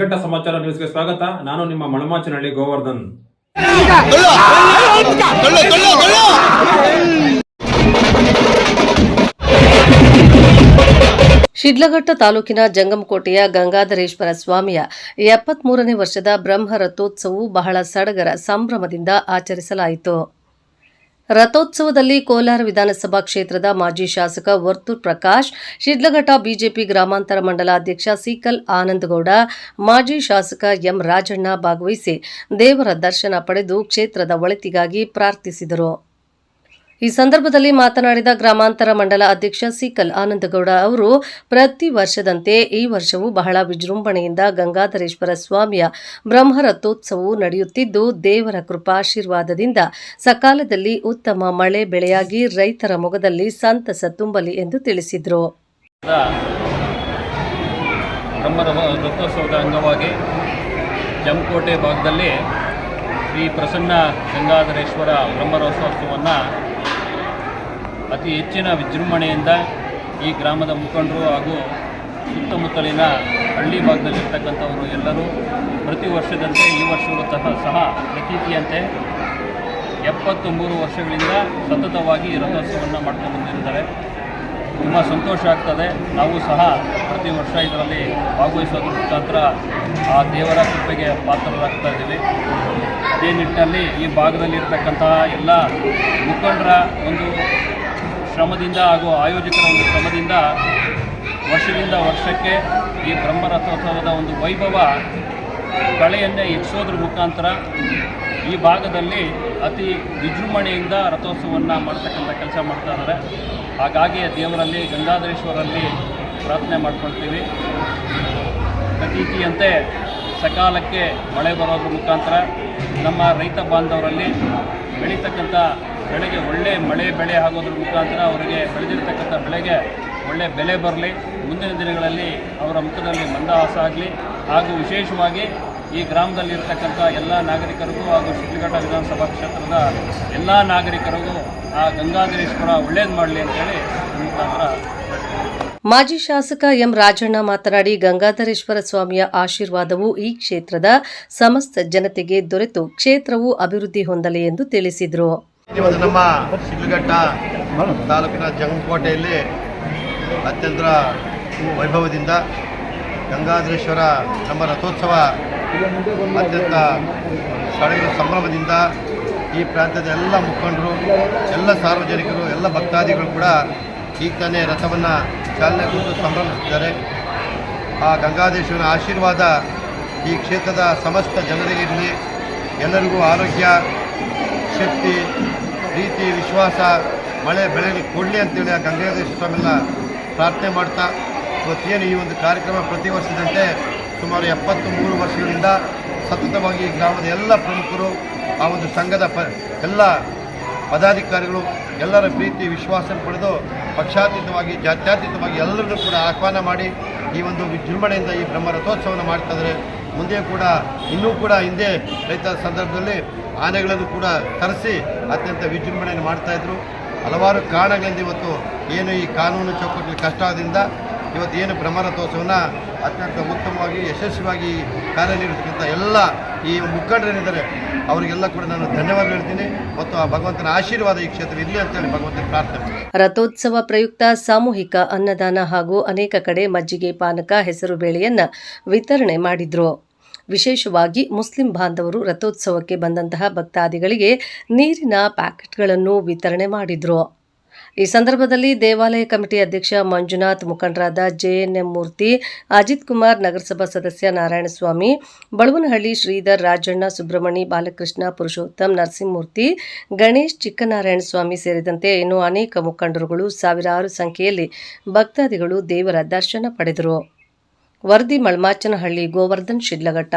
ಶಿಲ್ಘಟ್ಟ ಸಮಾಚಾರ ನ್ಯೂಸ್ಗೆ ಸ್ವಾಗತ. ನಾನು ನಿಮ್ಮ ಮಳಮಾಚನಹಳ್ಳಿ ಗೋವರ್ಧನ್. ಶಿಡ್ಲಘಟ್ಟ ತಾಲೂಕಿನ ಜಂಗಮಕೋಟೆಯ ಗಂಗಾಧರೇಶ್ವರ ಸ್ವಾಮಿಯ ಎಪ್ಪತ್ಮೂರನೇ ವರ್ಷದ ಬ್ರಹ್ಮ ರಥೋತ್ಸವವು ಬಹಳ ಸಡಗರ ಸಂಭ್ರಮದಿಂದ ಆಚರಿಸಲಾಯಿತು. ರಥೋತ್ಸವದಲ್ಲಿ ಕೋಲಾರ ವಿಧಾನಸಭಾ ಕ್ಷೇತ್ರದ ಮಾಜಿ ಶಾಸಕ ವರ್ತು ಪ್ರಕಾಶ್, ಶಿಡ್ಲಘಟ್ಟ ಬಿಜೆಪಿ ಗ್ರಾಮಾಂತರ ಮಂಡಲ ಅಧ್ಯಕ್ಷ ಸಿಕಲ್ ಆನಂದಗೌಡ, ಮಾಜಿ ಶಾಸಕ ಎಂ ರಾಜಣ್ಣ ಭಾಗವಹಿಸಿ ದೇವರ ದರ್ಶನ ಪಡೆದು ಕ್ಷೇತ್ರದ ಒಳಿತಿಗಾಗಿ ಪ್ರಾರ್ಥಿಸಿದರು. ಈ ಸಂದರ್ಭದಲ್ಲಿ ಮಾತನಾಡಿದ ಗ್ರಾಮಾಂತರ ಮಂಡಲ ಅಧ್ಯಕ್ಷ ಸಿಕಲ್ ಆನಂದಗೌಡ ಅವರು, ಪ್ರತಿ ವರ್ಷದಂತೆ ಈ ವರ್ಷವೂ ಬಹಳ ವಿಜೃಂಭಣೆಯಿಂದ ಗಂಗಾಧರೇಶ್ವರ ಸ್ವಾಮಿಯ ಬ್ರಹ್ಮರಥೋತ್ಸವವು ನಡೆಯುತ್ತಿದ್ದು, ದೇವರ ಕೃಪಾಶೀರ್ವಾದದಿಂದ ಸಕಾಲದಲ್ಲಿ ಉತ್ತಮ ಮಳೆ ಬೆಳೆಯಾಗಿ ರೈತರ ಮೊಗದಲ್ಲಿ ಸಂತಸ ತುಂಬಲಿ ಎಂದು ತಿಳಿಸಿದರು. ಜಂಕೋಟೆ ಭಾಗದಲ್ಲಿ ಶ್ರೀ ಪ್ರಸನ್ನ ಗಂಗಾಧರೇಶ್ವರ ಬ್ರಹ್ಮರಥೋತ್ಸವವನ್ನು ಅತಿ ಹೆಚ್ಚಿನ ವಿಜೃಂಭಣೆಯಿಂದ ಈ ಗ್ರಾಮದ ಮುಖಂಡರು ಹಾಗೂ ಸುತ್ತಮುತ್ತಲಿನ ಹಳ್ಳಿ ಭಾಗದಲ್ಲಿರ್ತಕ್ಕಂಥವರು ಎಲ್ಲರೂ ಪ್ರತಿ ವರ್ಷದಂತೆ ಈ ವರ್ಷವೂ ಸಹ ಸಹ ಪ್ರತೀತಿಯಂತೆ ಎಪ್ಪತ್ತು ಮೂರು ವರ್ಷಗಳಿಂದ ಸತತವಾಗಿ ರಥೋತ್ಸವವನ್ನು ಮಾಡ್ಕೊಂಡು ಬಂದಿರ್ತಾರೆ ತುಂಬ ಸಂತೋಷ ಆಗ್ತದೆ. ನಾವು ಸಹ ಪ್ರತಿ ವರ್ಷ ಇದರಲ್ಲಿ ಭಾಗವಹಿಸೋದ್ರ ಮುಖಾಂತರ ಆ ದೇವರ ಕೃಪೆಗೆ ಪಾತ್ರರಾಗ್ತಾ ಇದ್ದೀವಿ. ಅದೇ ನಿಟ್ಟಿನಲ್ಲಿ ಈ ಭಾಗದಲ್ಲಿರ್ತಕ್ಕಂತಹ ಎಲ್ಲ ಮುಖಂಡರ ಒಂದು ಶ್ರಮದಿಂದ ಹಾಗೂ ಆಯೋಜಕರ ಒಂದು ಶ್ರಮದಿಂದ ವರ್ಷದಿಂದ ವರ್ಷಕ್ಕೆ ಈ ಬ್ರಹ್ಮರಥೋತ್ಸವದ ಒಂದು ವೈಭವ ಕಳೆಯನ್ನೇ ಹೆಚ್ಚೋದ್ರ ಮುಖಾಂತರ ಈ ಭಾಗದಲ್ಲಿ ಅತಿ ವಿಜೃಂಭಣೆಯಿಂದ ರಥೋತ್ಸವವನ್ನು ಮಾಡ್ತಕ್ಕಂಥ ಕೆಲಸ ಮಾಡ್ತಾ ಇದ್ದಾರೆ. ಹಾಗಾಗಿ ದೇವರಲ್ಲಿ, ಗಂಗಾಧರೇಶ್ವರಲ್ಲಿ ಪ್ರಾರ್ಥನೆ ಮಾಡ್ಕೊಳ್ತೀವಿ. ಪ್ರತೀತಿಯಂತೆ ಸಕಾಲಕ್ಕೆ ಮಳೆ ಬರೋದ್ರ ಮುಖಾಂತರ ನಮ್ಮ ರೈತ ಬಾಂಧವರಲ್ಲಿ ಬೆಳೀತಕ್ಕಂಥ ಬೆಳೆಗೆ ಒಳ್ಳೆ ಮಳೆ ಬೆಳೆ ಆಗೋದ್ರ ಮುಖಾಂತರ ಅವರಿಗೆ ಬೆಳೆದಿರ್ತಕ್ಕಂಥ ಬೆಳೆಗೆ ಒಳ್ಳೆ ಬೆಲೆ ಬರಲಿ. ಮುಂದಿನ ದಿನಗಳಲ್ಲಿ ಅವರ ಮುಖದಲ್ಲಿ ಮಂದಹಾಸ ಆಗಲಿ. ಹಾಗೂ ವಿಶೇಷವಾಗಿ ಈ ಗ್ರಾಮದಲ್ಲಿರ್ತಕ್ಕಂಥ ಎಲ್ಲ ನಾಗರಿಕರಿಗೂ ಹಾಗೂ ಶಿಡ್ಲಘಟ್ಟ ವಿಧಾನಸಭಾ ಕ್ಷೇತ್ರದ ಎಲ್ಲ ನಾಗರಿಕರಿಗೂ ಆ ಗಂಗಾಧರೇಶ್ವರ ಒಳ್ಳೇದು ಮಾಡಲಿ ಅಂತೇಳಿ ಮುಖಾಂತರ ಮಾಜಿ ಶಾಸಕ ಎಂ ರಾಜಣ್ಣ ಮಾತನಾಡಿ, ಗಂಗಾಧರೇಶ್ವರ ಸ್ವಾಮಿಯ ಆಶೀರ್ವಾದವು ಈ ಕ್ಷೇತ್ರದ ಸಮಸ್ತ ಜನತೆಗೆ ದೊರೆತು. ಕ್ಷೇತ್ರವು ಅಭಿವೃದ್ಧಿ ಹೊಂದಲಿ ಎಂದು ತಿಳಿಸಿದರು. ಇವತ್ತು ನಮ್ಮ ಶಿಡ್ಲಘಟ್ಟ ತಾಲೂಕಿನ ಜಂಗಕೋಟೆಯಲ್ಲಿ ಅತ್ಯಂತ ವೈಭವದಿಂದ ಗಂಗಾಧರೇಶ್ವರ ನಮ್ಮ ರಥೋತ್ಸವ ಅತ್ಯಂತ ಸಡಗರ ಸಂಭ್ರಮದಿಂದ ಈ ಪ್ರಾಂತ್ಯದ ಎಲ್ಲ ಮುಖಂಡರು, ಎಲ್ಲ ಸಾರ್ವಜನಿಕರು, ಎಲ್ಲ ಭಕ್ತಾದಿಗಳು ಕೂಡ ಈಗ ತಾನೇ ರಥವನ್ನು ಚಾಲನೆ ಕೊಟ್ಟು ಸಂಭ್ರಮಿಸಿದ್ದಾರೆ ಆ ಗಂಗಾಧೇಶ್ವರನ ಆಶೀರ್ವಾದ ಈ ಕ್ಷೇತ್ರದ ಸಮಸ್ತ ಜನರಿಗಿರಲಿ ಎಲ್ಲರಿಗೂ ಆರೋಗ್ಯ, ಶಕ್ತಿ ಪ್ರೀತಿ, ವಿಶ್ವಾಸ, ಮಳೆ ಬೆಳೆಯಲಿ ಕೊಡಲಿ ಅಂತೇಳಿ ಆ ಗಂಗಾಧರೇಶ್ವರ ಸ್ವಾಮಿನ ಪ್ರಾರ್ಥನೆ ಮಾಡ್ತಾ ಇವತ್ತೇನು ಈ ಒಂದು ಕಾರ್ಯಕ್ರಮ ಪ್ರತಿ ವರ್ಷದಂತೆ ಸುಮಾರು ಎಪ್ಪತ್ತು ಮೂರು ವರ್ಷಗಳಿಂದ ಸತತವಾಗಿ ಗ್ರಾಮದ ಎಲ್ಲ ಪ್ರಮುಖರು, ಆ ಒಂದು ಸಂಘದ ಪ, ಎಲ್ಲ ಪದಾಧಿಕಾರಿಗಳು, ಎಲ್ಲರ ಪ್ರೀತಿ ವಿಶ್ವಾಸ ಪಡೆದು ಪಕ್ಷಾತೀತವಾಗಿ, ಜಾತ್ಯಾತೀತವಾಗಿ ಎಲ್ಲರನ್ನೂ ಕೂಡ ಆಹ್ವಾನ ಮಾಡಿ ಈ ಒಂದು ವಿಜೃಂಭಣೆಯಿಂದ ಈ ಬ್ರಹ್ಮ ರಥೋತ್ಸವವನ್ನು ಮಾಡ್ತಾ ಇದ್ದಾರೆ. ಮುಂದೆ ಕೂಡ, ಇನ್ನೂ ಕೂಡ ಹಿಂದೆ ರೈತರ ಸಂದರ್ಭದಲ್ಲಿ ಆನೆಗಳನ್ನು ಕೂಡ ತರಿಸಿ ಅತ್ಯಂತ ವಿಜೃಂಭಣೆಯನ್ನು ಮಾಡ್ತಾಯಿದ್ರು ಹಲವಾರು ಕಾರಣಗಳಿಂದ ಇವತ್ತು ಏನು ಈ ಕಾನೂನು ಚೌಕಟ್ಟಿನ ಕಷ್ಟ ಆದ್ರಿಂದ ಇವತ್ತು ಏನು ಬ್ರಹ್ಮರಥೋತ್ಸವನ ಅತ್ಯಂತ ಉತ್ತಮವಾಗಿ, ಯಶಸ್ವಿಯಾಗಿ ಕಾರ್ಯನಿರ್ವಹಿಸಿದಂಥ ಎಲ್ಲ ಈ ಮುಖಂಡರೇನಿದ್ದಾರೆ, ಅವರಿಗೆಲ್ಲ ಕೂಡ ನಾನು ಧನ್ಯವಾದ ಹೇಳ್ತೀನಿ. ಮತ್ತು ಆ ಭಗವಂತನ ಆಶೀರ್ವಾದ ಈ ಕ್ಷೇತ್ರ ಇರಲಿ ಅಂತೇಳಿ ಭಗವಂತನ ಪ್ರಾರ್ಥನೆ. ರಥೋತ್ಸವ ಪ್ರಯುಕ್ತ ಸಾಮೂಹಿಕ ಅನ್ನದಾನ ಹಾಗೂ ಅನೇಕ ಕಡೆ ಮಜ್ಜಿಗೆ ಪಾನಕ ಹೆಸರು ಬೇಳೆಯನ್ನ ವಿತರಣೆ ಮಾಡಿದ್ರು. ವಿಶೇಷವಾಗಿ ಮುಸ್ಲಿಂ ಬಾಂಧವರು ರಥೋತ್ಸವಕ್ಕೆ ಬಂದಂತಹ ಭಕ್ತಾದಿಗಳಿಗೆ ನೀರಿನ ಪ್ಯಾಕೆಟ್ಗಳನ್ನು ವಿತರಣೆ ಮಾಡಿದರು. ಈ ಸಂದರ್ಭದಲ್ಲಿ ದೇವಾಲಯ ಕಮಿಟಿ ಅಧ್ಯಕ್ಷ ಮಂಜುನಾಥ್, ಮುಖಂಡರಾದ ಜೆಎನ್ಎಂ ಮೂರ್ತಿ, ಅಜಿತ್ ಕುಮಾರ್, ನಗರಸಭಾ ಸದಸ್ಯ ನಾರಾಯಣಸ್ವಾಮಿ, ಬಳುವನಹಳ್ಳಿ ಶ್ರೀಧರ್ ರಾಜಣ್ಣ, ಸುಬ್ರಹ್ಮಣಿ ಬಾಲಕೃಷ್ಣ, ಪುರುಷೋತ್ತಮ್, ನರಸಿಂಹಮೂರ್ತಿ, ಗಣೇಶ್ ಚಿಕ್ಕನಾರಾಯಣಸ್ವಾಮಿ ಸೇರಿದಂತೆ ಇನ್ನೂ ಅನೇಕ ಮುಖಂಡರುಗಳು ಸಾವಿರಾರು ಸಂಖ್ಯೆಯಲ್ಲಿ ಭಕ್ತಾದಿಗಳು ದೇವರ ದರ್ಶನ ಪಡೆದರು. ವರದಿ ಮಳ್ಮಾಚನಹಳ್ಳಿ ಗೋವರ್ಧನ್ ಶಿಡ್ಲಘಟ್ಟ.